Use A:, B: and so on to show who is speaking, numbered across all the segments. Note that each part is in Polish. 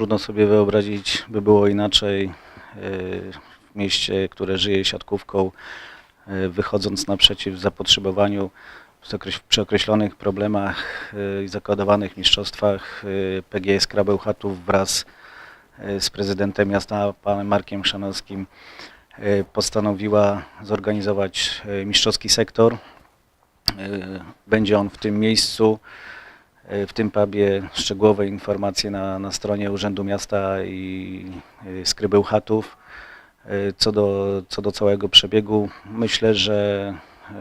A: trudno sobie wyobrazić, by było inaczej e, w mieście, które żyje siatkówką, e, wychodząc naprzeciw zapotrzebowaniu przy okreś- przy określonych problemach e, i zakodowanych mistrzostwach PGS Krabełchatów wraz z prezydentem miasta, panem Markiem Szanowskim, postanowiła zorganizować mistrzowski sektor. Będzie on w tym miejscu, w tym pubie. Szczegółowe informacje na, na stronie Urzędu Miasta i e, Skrybełchatów. E, Co do, co do całego przebiegu, myślę, że e,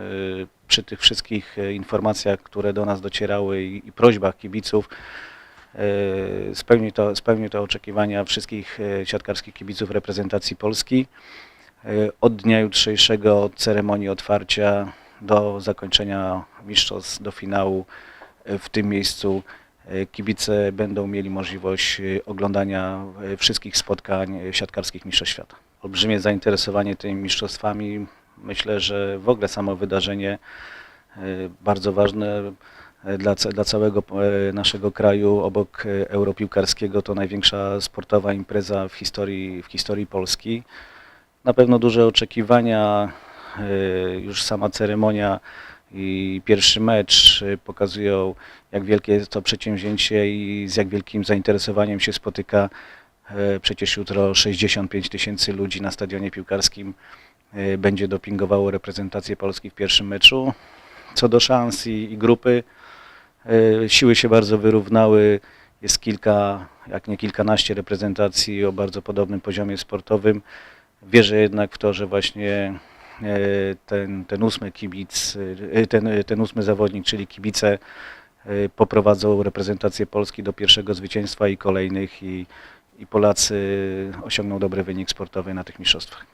A: przy tych wszystkich e, informacjach, które do nas docierały i, i prośbach kibiców, e, spełni to, spełni to oczekiwania wszystkich e, siatkarskich kibiców reprezentacji Polski. E, Od dnia jutrzejszego, od ceremonii otwarcia do zakończenia mistrzostw, do finału e, w tym miejscu e, kibice będą mieli możliwość e, oglądania e, wszystkich spotkań e, siatkarskich Mistrzostw Świata. Olbrzymie zainteresowanie tymi mistrzostwami. Myślę, że w ogóle samo wydarzenie e, bardzo ważne e, dla, dla całego e, naszego kraju. Obok e, Europiłkarskiego to największa sportowa impreza w historii, w historii Polski. Na pewno duże oczekiwania, e, już sama ceremonia i pierwszy mecz e, pokazują, jak wielkie jest to przedsięwzięcie i z jak wielkim zainteresowaniem się spotyka e, przecież jutro 65 tysięcy ludzi na stadionie piłkarskim e, będzie dopingowało reprezentację Polski w pierwszym meczu. Co do szans i, i grupy, e, siły się bardzo wyrównały. Jest kilka, jak nie kilkanaście reprezentacji o bardzo podobnym poziomie sportowym. Wierzę jednak w to, że właśnie ten, ten ósmy kibic, e, ten, ten ósmy zawodnik, czyli kibice e, poprowadzą reprezentację Polski do pierwszego zwycięstwa i kolejnych i, i Polacy osiągną dobry wynik sportowy na tych mistrzostwach.